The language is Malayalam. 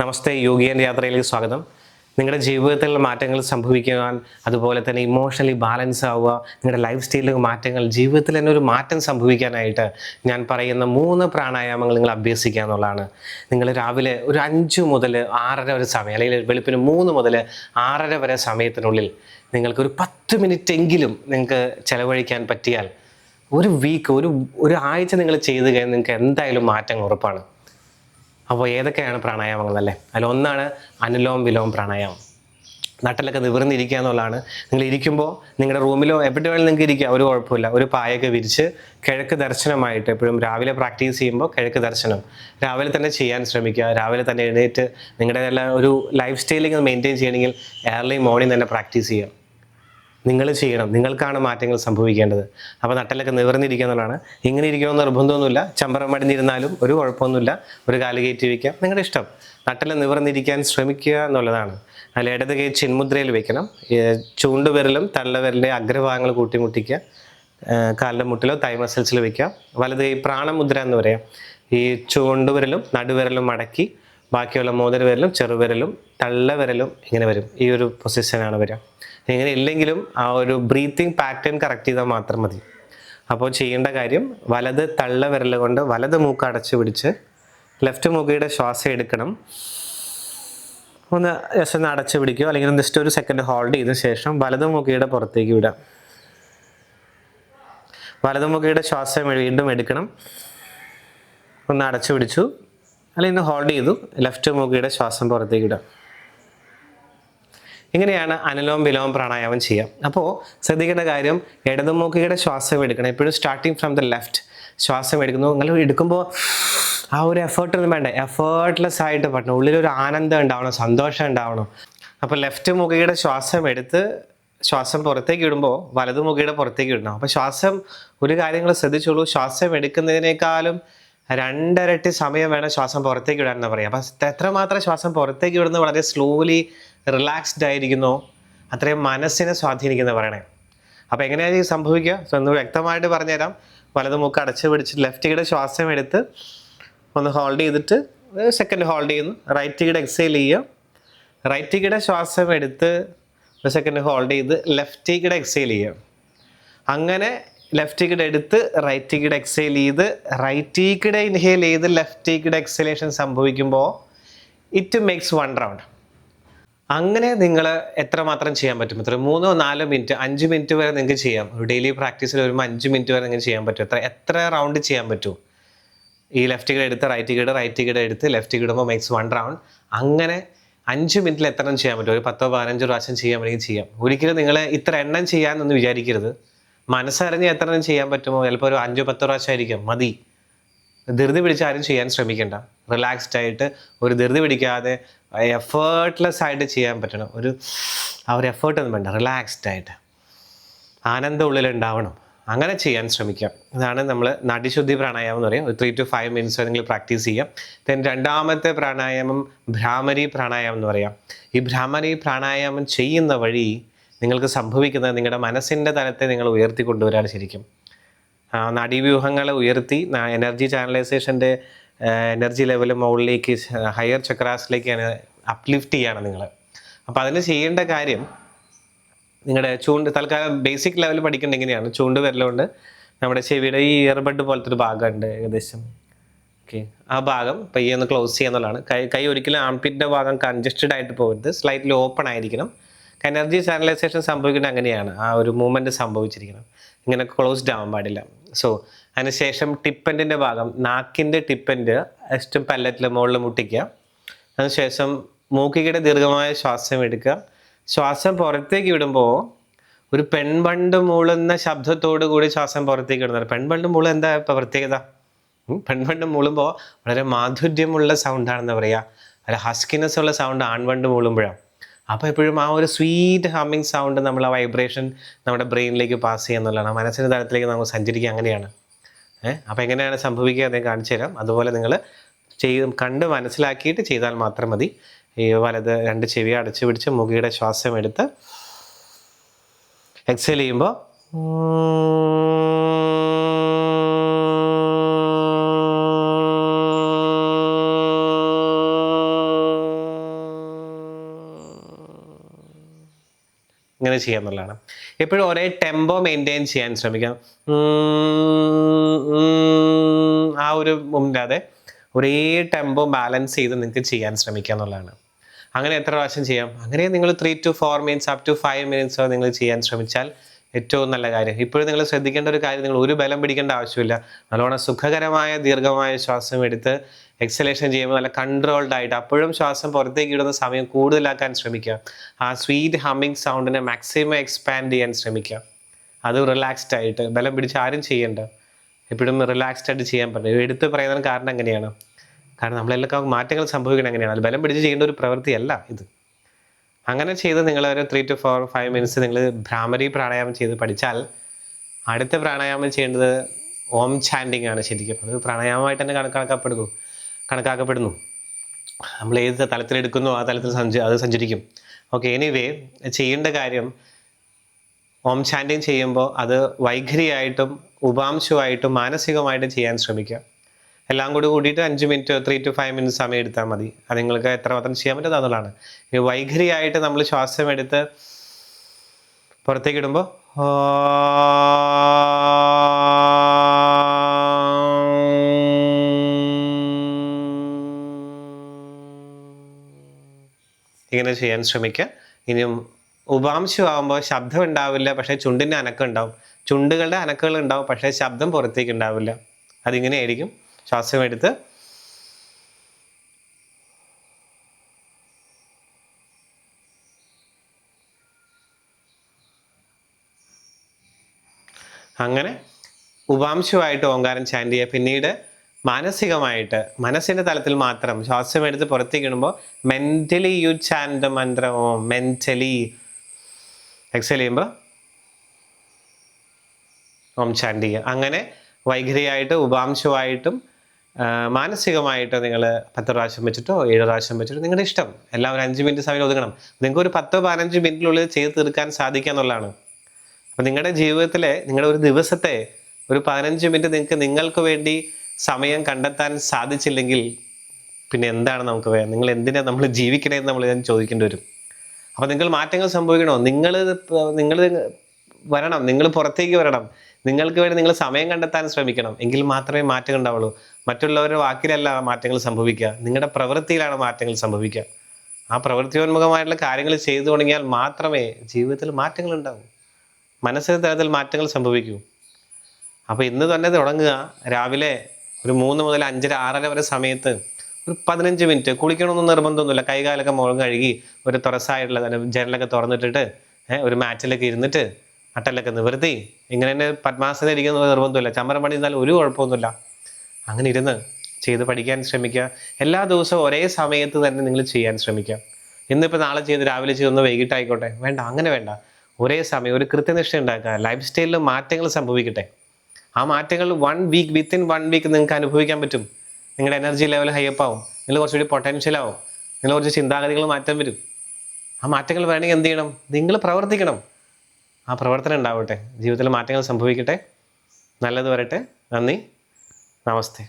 നമസ്തേ യോഗിയൻ യാത്രയിലേക്ക് സ്വാഗതം. നിങ്ങളുടെ ജീവിതത്തിൽ മാറ്റങ്ങൾ സംഭവിക്കുവാൻ അതുപോലെ തന്നെ ഇമോഷണലി ബാലൻസ് ആവുക നിങ്ങളുടെ ലൈഫ് സ്റ്റൈലിൽ മാറ്റങ്ങൾ ജീവിതത്തിൽ തന്നെ ഒരു മാറ്റം സംഭവിക്കാനായിട്ട് ഞാൻ പറയുന്ന മൂന്ന് പ്രാണായാമങ്ങൾ നിങ്ങൾ അഭ്യസിക്കുക എന്നുള്ളതാണ്. നിങ്ങൾ രാവിലെ ഒരു അഞ്ച് മുതൽ ആറര വരെ സമയം അല്ലെങ്കിൽ വെളുപ്പിന് മൂന്ന് മുതൽ ആറര വരെ സമയത്തിനുള്ളിൽ നിങ്ങൾക്ക് ഒരു പത്ത് മിനിറ്റ് എങ്കിലും നിങ്ങൾക്ക് ചെലവഴിക്കാൻ പറ്റിയാൽ ഒരു വീക്ക് ഒരു ഒരു ആഴ്ച നിങ്ങൾ ചെയ്ത് കഴിഞ്ഞാൽ നിങ്ങൾക്ക് എന്തായാലും മാറ്റങ്ങൾ ഉറപ്പാണ്. അപ്പോൾ ഏതൊക്കെയാണ് പ്രാണായാമങ്ങൾ അല്ലേ? അതിൽ ഒന്നാണ് അനുലോം വിലോം പ്രാണായാമം. നട്ടിലൊക്കെ നിവർന്നിരിക്കുക എന്നുള്ളതാണ്. നിങ്ങൾ ഇരിക്കുമ്പോൾ നിങ്ങളുടെ റൂമിലോ എവിടെ വേണമെങ്കിലും നിങ്ങൾക്ക് ഇരിക്കുക ഒരു കുഴപ്പമില്ല. ഒരു പായൊക്കെ വിരിച്ച് കിഴക്ക് ദർശനമായിട്ട് എപ്പോഴും രാവിലെ പ്രാക്ടീസ് ചെയ്യുമ്പോൾ കിഴക്ക് ദർശനം. രാവിലെ തന്നെ ചെയ്യാൻ ശ്രമിക്കുക. രാവിലെ തന്നെ എഴുന്നേറ്റ് നിങ്ങളുടെ എല്ലാ ഒരു ലൈഫ് സ്റ്റൈലിങ് മെയിന്റെയിൻ ചെയ്യണമെങ്കിൽ ഏർലി മോർണിംഗ് തന്നെ പ്രാക്ടീസ് ചെയ്യുക. നിങ്ങൾ ചെയ്യണം. നിങ്ങൾക്കാണ് മാറ്റങ്ങൾ സംഭവിക്കേണ്ടത്. അപ്പോൾ നട്ടലൊക്കെ നിവർന്നിരിക്കുക എന്നുള്ളതാണ് ഇങ്ങനെ ഇരിക്കണമെന്ന് നിർബന്ധമൊന്നുമില്ല. ചമ്പറം മടിഞ്ഞിരുന്നാലും ഒരു കുഴപ്പമൊന്നുമില്ല. ഒരു കാൽ കയറ്റി വയ്ക്കാം നിങ്ങളുടെ ഇഷ്ടം. നട്ടല നിവർന്നിരിക്കാൻ ശ്രമിക്കുക എന്നുള്ളതാണ്. അതിൽ ഇടത് കൈ ചിന്മുദ്രയിൽ വിരലും ചൂണ്ടുവിരലും തള്ളവിരലിന്റെ അഗ്രഭാഗങ്ങൾ കൂട്ടിമുട്ടിക്കുക. കാലിന്റെ മുട്ടിലോ തൈ മസിൽസിൽ വെക്കുക. വലത് കൈ പ്രാണമുദ്ര എന്ന് പറയാം. ഈ ചൂണ്ടുവിരലും നടുവിരലും മടക്കി ബാക്കിയുള്ള മോതിരവിരലും ചെറുവിരലും തള്ളവിരലും ഇങ്ങനെ വരും. ഈ ഒരു പൊസിഷനാണ് വരിക. ഇങ്ങനെ ഇല്ലെങ്കിലും ആ ഒരു ബ്രീത്തിങ് പാറ്റേൺ കറക്റ്റ് ചെയ്താൽ മാത്രം മതി. അപ്പോൾ ചെയ്യേണ്ട കാര്യം വലത് തള്ള വിരൽ കൊണ്ട് വലത് മൂക്ക് അടച്ചു പിടിച്ച് ലെഫ്റ്റ് മൂക്കയുടെ ശ്വാസം എടുക്കണം. ഒന്ന് ജസ്റ്റ് ഒന്ന് അടച്ചു പിടിക്കുക. അല്ലെങ്കിൽ ജസ്റ്റ് ഒരു സെക്കൻഡ് ഹോൾഡ് ചെയ്ത ശേഷം വലത് മൂക്കയുടെ പുറത്തേക്ക് വിടാം വലത് മൂക്കയുടെ ശ്വാസം വീണ്ടും എടുക്കണം. ഒന്ന് അടച്ചു പിടിച്ചു. അല്ലെങ്കിൽ ഹോൾഡ് ചെയ്തു. ലെഫ്റ്റ് മൂക്കയുടെ ശ്വാസം പുറത്തേക്ക് ഇടാം ഇങ്ങനെയാണ് അനലോം വിലോം പ്രാണായാമം ചെയ്യുക. അപ്പോൾ ശ്രദ്ധിക്കേണ്ട കാര്യം ഇടതുമൂക്കിയുടെ ശ്വാസം എടുക്കണം. എപ്പോഴും സ്റ്റാർട്ടിങ് ഫ്രം ദ ലെഫ്റ്റ് ശ്വാസം എടുക്കുന്നു. നിങ്ങൾ എടുക്കുമ്പോൾ ആ ഒരു എഫേർട്ട് ഒന്നും വേണ്ട. എഫേർട്ട്ലെസ് ആയിട്ട് പറ്റണം ഉള്ളിലൊരു ആനന്ദം ഉണ്ടാവണം സന്തോഷം ഉണ്ടാവണം. അപ്പോൾ ലെഫ്റ്റ് മുഖയുടെ ശ്വാസം എടുത്ത് ശ്വാസം പുറത്തേക്ക് ഇടുമ്പോൾ വലതു മുഖയുടെ പുറത്തേക്ക് ഇടണം. അപ്പോൾ ശ്വാസം ഒരു കാര്യങ്ങൾ ശ്രദ്ധിച്ചോളൂ. ശ്വാസം എടുക്കുന്നതിനേക്കാളും രണ്ടരട്ടി സമയം വേണം ശ്വാസം പുറത്തേക്ക് വിടാൻ എന്ന് പറയാം. അപ്പം എത്രമാത്രം ശ്വാസം പുറത്തേക്ക് വിടുന്നത് വളരെ സ്ലോലി റിലാക്സ്ഡ് ആയിരിക്കുന്നോ. അത്രയും മനസ്സിനെ സ്വാധീനിക്കുന്ന പറയണേ അപ്പോൾ എങ്ങനെയാണ് ഇത് സംഭവിക്കുക? സോ ഒന്ന് വ്യക്തമായിട്ട് പറഞ്ഞുതരാം. വലത് മൂക്ക് അടച്ച് പിടിച്ച് ലെഫ്റ്റ് കീടെ ശ്വാസം എടുത്ത് ഒന്ന് ഹോൾഡ് ചെയ്തിട്ട് സെക്കൻഡ് ഹോൾഡ് ചെയ്യുന്നു. റൈറ്റ് കീടെ എക്സൈൽ ചെയ്യുക. റൈറ്റ് കീടെ ശ്വാസം എടുത്ത് ഒരു സെക്കൻഡ് ഹോൾഡ് ചെയ്ത് ലെഫ്റ്റ് കീടെ എക്സൈൽ ചെയ്യുക. അങ്ങനെ ലെഫ്റ്റ് കീടെ എടുത്ത് റൈറ്റ് കീടെ എക്സൈൽ ചെയ്ത് റൈറ്റ് കീടെ ഇൻഹേൽ ചെയ്ത് ലെഫ്റ്റ് കീടെ എക്സലേഷൻ സംഭവിക്കുമ്പോൾ ഇറ്റ് മേക്സ് വൺ റൗണ്ട് അങ്ങനെ നിങ്ങൾ എത്രമാത്രം ചെയ്യാൻ പറ്റും? എത്ര? മൂന്നോ നാലോ മിനിറ്റ് അഞ്ച് മിനിറ്റ് വരെ നിങ്ങൾക്ക് ചെയ്യാം. ഒരു ഡെയിലി പ്രാക്ടീസിൽ വരുമ്പോൾ അഞ്ച് മിനിറ്റ് വരെ നിങ്ങൾക്ക് ചെയ്യാൻ പറ്റും. എത്ര? എത്ര റൗണ്ട് ചെയ്യാൻ പറ്റും? ഈ ലെഫ്റ്റ് കീഡ് എടുത്ത് റൈറ്റ് കീഡ് റൈറ്റ് കീഡ് എടുത്ത് ലെഫ്റ്റ് കിടുമ്പോൾ മേക്സ് വൺ റൗണ്ട് അങ്ങനെ അഞ്ച് മിനിറ്റിൽ എത്ര എണ്ണം ചെയ്യാൻ പറ്റും? ഒരു പത്തോ പതിനഞ്ചോ പ്രാവശ്യം ചെയ്യാൻ പറ്റുമെങ്കിൽ ചെയ്യാം. ഒരിക്കലും നിങ്ങൾ ഇത്ര എണ്ണം ചെയ്യാനൊന്നും വിചാരിക്കരുത്. മനസ്സറിഞ്ഞ് എത്ര എണ്ണം ചെയ്യാൻ പറ്റുമോ? ചിലപ്പോൾ ഒരു അഞ്ചോ പത്തോ പ്രാവശ്യം ആയിരിക്കും. മതി. ധൃതി പിടിച്ച് ആരും ചെയ്യാൻ ശ്രമിക്കേണ്ട. റിലാക്സ്ഡ് ആയിട്ട് ഒരു ധൃതി പിടിക്കാതെ എഫേർട്ട്ലെസ് ആയിട്ട് ചെയ്യാൻ പറ്റണം. ഒരു ആ ഒരു എഫേർട്ട് ഒന്നും വേണ്ട. റിലാക്സ്ഡ് ആയിട്ട്. ആനന്ദം ഉള്ളിൽ ഉണ്ടാവണം അങ്ങനെ ചെയ്യാൻ ശ്രമിക്കാം. ഇതാണ് നമ്മൾ നടിശുദ്ധി പ്രാണായാമം എന്ന് പറയും. ഒരു ത്രീ ടു ഫൈവ് മിനിറ്റ്സ് നിങ്ങൾ പ്രാക്ടീസ് ചെയ്യാം. ദെൻ രണ്ടാമത്തെ പ്രാണായാമം ഭ്രാമരി പ്രാണായാമം എന്ന് പറയാം. ഈ ഭ്രാമരി പ്രാണായാമം ചെയ്യുന്ന വഴി നിങ്ങൾക്ക് സംഭവിക്കുന്നത് നിങ്ങളുടെ മനസ്സിന്റെ തലത്തെ നിങ്ങൾ ഉയർത്തി കൊണ്ടുവരാൻ ശരിക്കും. നടീവ്യൂഹങ്ങളെ ഉയർത്തി എനർജി ചാനലൈസേഷന്റെ എനർജി ലെവൽ മുകളിലേക്ക് ഹയർ ചക്രാസിലേക്ക് അപ്ലിഫ്റ്റ് ചെയ്യാണ് നിങ്ങൾ അപ്പോൾ അതിന് ചെയ്യേണ്ട കാര്യം നിങ്ങളുടെ ചൂണ്ട് തൽക്കാലം ബേസിക് ലെവൽ പഠിക്കേണ്ട എങ്ങനെയാണ്? ചൂണ്ട് വരലുകൊണ്ട് നമ്മുടെ ചെവിയുടെ ഈ ഇയർബഡ് പോലത്തെ ഒരു ഭാഗമുണ്ട് ഏകദേശം. ഓക്കെ ആ ഭാഗം പയ്യെ ഒന്ന് ക്ലോസ് ചെയ്യാന്നുള്ളതാണ് കൈ കൈ ഒരിക്കലും ആംപിന്റെ ഭാഗം കൺജസ്റ്റഡ് ആയിട്ട് പോകരുത്. സ്ലൈറ്റ്ലി ഓപ്പൺ ആയിരിക്കണം. എനർജി ചാനലൈസേഷൻ സംഭവിക്കുന്നത് അങ്ങനെയാണ്. ആ ഒരു മൂവ്മെന്റ് സംഭവിച്ചിരിക്കണം. ഇങ്ങനെ ക്ലോസ്ഡ് ആവാൻ പാടില്ല. സോ അതിനുശേഷം ടിപ്പന്റിന്റെ ഭാഗം നാക്കിന്റെ ടിപ്പന്റ് എസ്റ്റും പല്ലറ്റിൽ മുകളിൽ മുട്ടിക്കുക. അതിനുശേഷം മൂക്കിക്കിടെ ദീർഘമായ ശ്വാസം എടുക്കുക. ശ്വാസം പുറത്തേക്ക് വിടുമ്പോൾ ഒരു പെൺപണ്ട് മൂളുന്ന ശബ്ദത്തോടു കൂടി ശ്വാസം പുറത്തേക്ക് വിടുന്നത് പെൺപണ്ട് മൂൾ എന്താ ഇപ്പം പ്രത്യേകത? പെൺപണ്ട് മൂളുമ്പോൾ വളരെ മാധുര്യമുള്ള സൗണ്ടാണെന്ന് പറയുക ഒരു ഹസ്കിനെസ് ഉള്ള സൗണ്ട് ആൺപണ്ട് മൂളുമ്പോഴാണ് അപ്പോൾ എപ്പോഴും ആ ഒരു സ്വീറ്റ് ഹമ്മിങ് സൗണ്ട് നമ്മൾ ആ വൈബ്രേഷൻ നമ്മുടെ ബ്രെയിനിലേക്ക് പാസ് ചെയ്യുന്നുള്ളതാണ് മനസ്സിന്റെ തലത്തിലേക്ക് നമുക്ക് സഞ്ചരിക്കുക അങ്ങനെയാണ്. ഏഹ് അപ്പോൾ എങ്ങനെയാണ് സംഭവിക്കുക അദ്ദേഹം കാണിച്ചു തരാം. അതുപോലെ നിങ്ങൾ ചെയ്ത് കണ്ട് മനസ്സിലാക്കിയിട്ട് ചെയ്താൽ മാത്രം മതി. ഈ വലത് രണ്ട് ചെവി അടച്ചു പിടിച്ച് മുഖയുടെ ശ്വാസം എടുത്ത് എക്സൽ ചെയ്യുമ്പോൾ ഇങ്ങനെ ചെയ്യാന്നുള്ളതാണ് എപ്പോഴും ഒരേ ടെമ്പോ മെയിന്റെയിൻ ചെയ്യാൻ ശ്രമിക്കാം ആ ഒരു മുമ്പില്ലാതെ ഒരേ ടെമ്പോ ബാലൻസ് ചെയ്ത് നിങ്ങൾക്ക് ചെയ്യാൻ ശ്രമിക്കുക എന്നുള്ളതാണ്. അങ്ങനെ എത്ര പ്രാവശ്യം ചെയ്യാം? അങ്ങനെ നിങ്ങൾ three to four minutes up to five minutes നിങ്ങൾ ചെയ്യാൻ ശ്രമിച്ചാൽ ഏറ്റവും നല്ല കാര്യം. ഇപ്പോഴും നിങ്ങൾ ശ്രദ്ധിക്കേണ്ട ഒരു കാര്യം നിങ്ങൾ ഒരു ബലം പിടിക്കേണ്ട ആവശ്യമില്ല. നല്ലോണം സുഖകരമായ ദീർഘമായ ശ്വാസം എടുത്ത് എക്സലേഷൻ ചെയ്യുമ്പോൾ നല്ല കൺട്രോൾഡ് ആയിട്ട് അപ്പോഴും ശ്വാസം പുറത്തേക്ക് ഇടുന്ന സമയം കൂടുതലാക്കാൻ ശ്രമിക്കുക. ആ സ്വീറ്റ് ഹമ്മിങ് സൗണ്ടിനെ മാക്സിമം എക്സ്പാൻഡ് ചെയ്യാൻ ശ്രമിക്കുക. അത് റിലാക്സ്ഡ് ആയിട്ട് ബലം പിടിച്ച് ആരും ചെയ്യേണ്ട. എപ്പോഴും റിലാക്സ്ഡ് ആയിട്ട് ചെയ്യാൻ പറ്റും എടുത്ത് പറയുന്നതിന് കാരണം എങ്ങനെയാണ് കാരണം നമ്മളെല്ലാം മാറ്റങ്ങൾ സംഭവിക്കണം എങ്ങനെയാണ് ബലം പിടിച്ച് ചെയ്യേണ്ട ഒരു പ്രവൃത്തിയല്ല ഇത്. അങ്ങനെ ചെയ്ത് നിങ്ങൾ ഒരു three to four five minutes നിങ്ങൾ ഭ്രാമരി പ്രാണായാമം ചെയ്ത് പഠിച്ചാൽ അടുത്ത പ്രാണായാമം ചെയ്യേണ്ടത് ഓം ചാൻഡിങ് ആണ് ശരിക്കും. അത് പ്രാണായാമമായിട്ട് തന്നെ കണക്കാക്കപ്പെടുന്നു. കണക്കാക്കപ്പെടുന്നു. നമ്മൾ ഏത് തലത്തിലെടുക്കുന്നു ആ തലത്തിൽ സഞ്ച അത് സഞ്ചരിക്കും. ഓക്കെ എനിവേ ചെയ്യേണ്ട കാര്യം ഓം ചാൻഡിങ് ചെയ്യുമ്പോൾ അത് വൈഖരിയായിട്ടും ഉപാംശമായിട്ടും മാനസികമായിട്ടും ചെയ്യാൻ ശ്രമിക്കുക. എല്ലാം കൂടി കൂടിയിട്ട് അഞ്ച് minute three to five minute സമയം എടുത്താൽ മതി. അത് നിങ്ങൾക്ക് എത്രമാത്രം ചെയ്യാൻ പറ്റുന്നതാണ് ഈ വൈഖരിയായിട്ട് നമ്മൾ ശ്വാസം എടുത്ത് പുറത്തേക്ക് ഇടുമ്പോൾ ഇങ്ങനെ ചെയ്യാൻ ശ്രമിക്കുക. ഇനിയും ഉപാംശമാകുമ്പോൾ ശബ്ദം ഉണ്ടാവില്ല പക്ഷേ ചുണ്ടിന്റെ അനക്കം ഉണ്ടാവും. ചുണ്ടുകളുടെ അനക്കുകൾ ഉണ്ടാവും പക്ഷേ ശബ്ദം പുറത്തേക്ക് ഉണ്ടാവില്ല. അതിങ്ങനെയായിരിക്കും ശ്വാസം എടുത്ത് അങ്ങനെ ഉപാംശമായിട്ട് ഓങ്കാരം ചാൻഡ് ചെയ്യുക പിന്നീട് മാനസികമായിട്ട് മനസ്സിന്റെ തലത്തിൽ മാത്രം ശ്വാസം എടുത്ത് പുറത്തേക്ക് ഇടുമ്പോൾ മെന്റലി യു ചാൻഡ് മന്ത്രം ഓം മെന്റലി എക്സൽ ചെയ്യുമ്പോൾ ഓം ചാൻഡ് ചെയ്യുക അങ്ങനെ വൈഖരിയായിട്ട് ഉപാംശമായിട്ടും മാനസികമായിട്ട് നിങ്ങൾ പത്ത് പ്രാവശ്യം വെച്ചിട്ടോ ഏഴ് പ്രാവശ്യം വെച്ചിട്ടോ നിങ്ങളുടെ ഇഷ്ടം. എല്ലാം ഒരു അഞ്ച് മിനിറ്റ് സമയം ഒതുങ്ങണം. നിങ്ങൾക്ക് ഒരു പത്തോ പതിനഞ്ച് മിനിറ്റിനുള്ളിൽ ചെയ്ത് തീർക്കാൻ സാധിക്കുക എന്നുള്ളതാണ്. അപ്പം നിങ്ങളുടെ ജീവിതത്തിലെ നിങ്ങളുടെ ഒരു ദിവസത്തെ ഒരു പതിനഞ്ച് മിനിറ്റ് നിങ്ങൾക്ക് നിങ്ങൾക്ക് വേണ്ടി സമയം കണ്ടെത്താൻ സാധിച്ചില്ലെങ്കിൽ പിന്നെ എന്താണ് നമുക്ക് വേണം നിങ്ങൾ എന്തിനാണ് നമ്മൾ ജീവിക്കണേന്ന് നമ്മൾ ഞാൻ ചോദിക്കേണ്ടി വരും. അപ്പോൾ നിങ്ങൾ മാറ്റങ്ങൾ സംഭവിക്കണോ? നിങ്ങൾ നിങ്ങൾ വരണം. നിങ്ങൾ പുറത്തേക്ക് വരണം. നിങ്ങൾക്ക് വേണ്ടി നിങ്ങൾ സമയം കണ്ടെത്താൻ ശ്രമിക്കണം. എങ്കിൽ മാത്രമേ മാറ്റങ്ങൾ ഉണ്ടാവുള്ളൂ. മറ്റുള്ളവരുടെ വാക്കിലല്ല മാറ്റങ്ങൾ സംഭവിക്കുക. നിങ്ങളുടെ പ്രവൃത്തിയിലാണ് മാറ്റങ്ങൾ സംഭവിക്കുക. ആ പ്രവൃത്തിയോന്മുഖമായിട്ടുള്ള കാര്യങ്ങൾ ചെയ്തു തുടങ്ങിയാൽ മാത്രമേ ജീവിതത്തിൽ മാറ്റങ്ങൾ ഉണ്ടാവൂ. മനസ്സിന് തരത്തിൽ മാറ്റങ്ങൾ സംഭവിക്കൂ. അപ്പോൾ ഇന്ന് തന്നെ തുടങ്ങുക. രാവിലെ ഒരു മൂന്ന് മുതൽ അഞ്ചര ആറര വരെ സമയത്ത് ഒരു പതിനഞ്ച് മിനിറ്റ് കുളിക്കണമെന്ന് നിർബന്ധമൊന്നുമില്ല. കൈകാലൊക്കെ മുഖം കഴുകി ഒരു തുറസായിട്ടുള്ള ജനലൊക്കെ തുറന്നിട്ടിട്ട് ഒരു മാറ്റിലൊക്കെ ഇരുന്നിട്ട് അട്ടലൊക്കെ നിവൃത്തി ഇങ്ങനെ തന്നെ പത്മാസനം ഇരിക്കുന്ന നിർബന്ധമില്ല. ചമ്മരം പണി എന്നാൽ ഒരു കുഴപ്പമൊന്നുമില്ല. അങ്ങനെ ഇരുന്ന് ചെയ്ത് പഠിക്കാൻ ശ്രമിക്കുക. എല്ലാ ദിവസവും ഒരേ സമയത്ത് തന്നെ നിങ്ങൾ ചെയ്യാൻ ശ്രമിക്കുക. ഇന്നിപ്പോൾ നാളെ ചെയ്ത് രാവിലെ ചെയ്തൊന്ന് വൈകിട്ടായിക്കോട്ടെ. വേണ്ട അങ്ങനെ വേണ്ട. ഒരേ സമയം ഒരു കൃത്യനിഷ്ഠ ഉണ്ടാക്കുക. ലൈഫ് സ്റ്റൈലിൽ മാറ്റങ്ങൾ സംഭവിക്കട്ടെ. ആ മാറ്റങ്ങൾ one week within one week നിങ്ങൾക്ക് അനുഭവിക്കാൻ പറ്റും. നിങ്ങളുടെ എനർജി ലെവൽ ഹൈപ്പ് ആവും. നിങ്ങൾ കുറച്ചുകൂടി പൊട്ടൻഷ്യൽ ആവും. നിങ്ങൾ കുറച്ച് ചിന്താഗതികൾ മാറ്റം വരും. ആ മാറ്റങ്ങൾ വേണമെങ്കിൽ എന്ത് ചെയ്യണം? നിങ്ങൾ പ്രവർത്തിക്കണം. ആ പ്രവർത്തനം ഉണ്ടാവട്ടെ. ജീവിതത്തിൽ മാറ്റങ്ങൾ സംഭവിക്കട്ടെ. നല്ലത് വരട്ടെ. നന്ദി. നമസ്തേ.